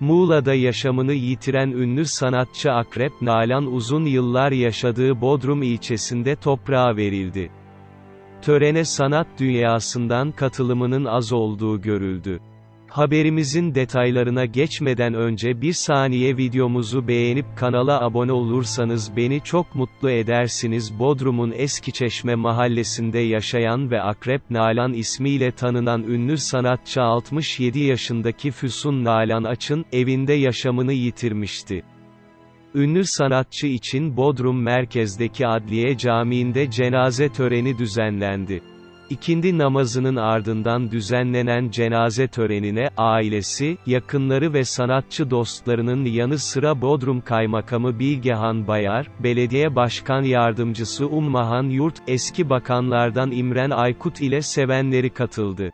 Muğla'da yaşamını yitiren ünlü sanatçı Akrep Nalan uzun yıllar yaşadığı Bodrum ilçesinde toprağa verildi. Törene sanat dünyasından katılımının az olduğu görüldü. Haberimizin detaylarına geçmeden önce bir saniye videomuzu beğenip kanala abone olursanız beni çok mutlu edersiniz. Bodrum'un Eskiçeşme mahallesinde yaşayan ve Akrep Nalan ismiyle tanınan ünlü sanatçı 67 yaşındaki Füsun Nalan Aç'ın evinde yaşamını yitirmişti. Ünlü sanatçı için Bodrum merkezdeki Adliye Camii'nde cenaze töreni düzenlendi. İkindi namazının ardından düzenlenen cenaze törenine, ailesi, yakınları ve sanatçı dostlarının yanı sıra Bodrum Kaymakamı Bilgehan Bayar, Belediye Başkan Yardımcısı Ummahan Yurt, eski bakanlardan İmren Aykut ile sevenleri katıldı.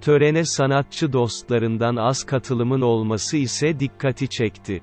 Törene sanatçı dostlarından az katılımın olması ise dikkati çekti.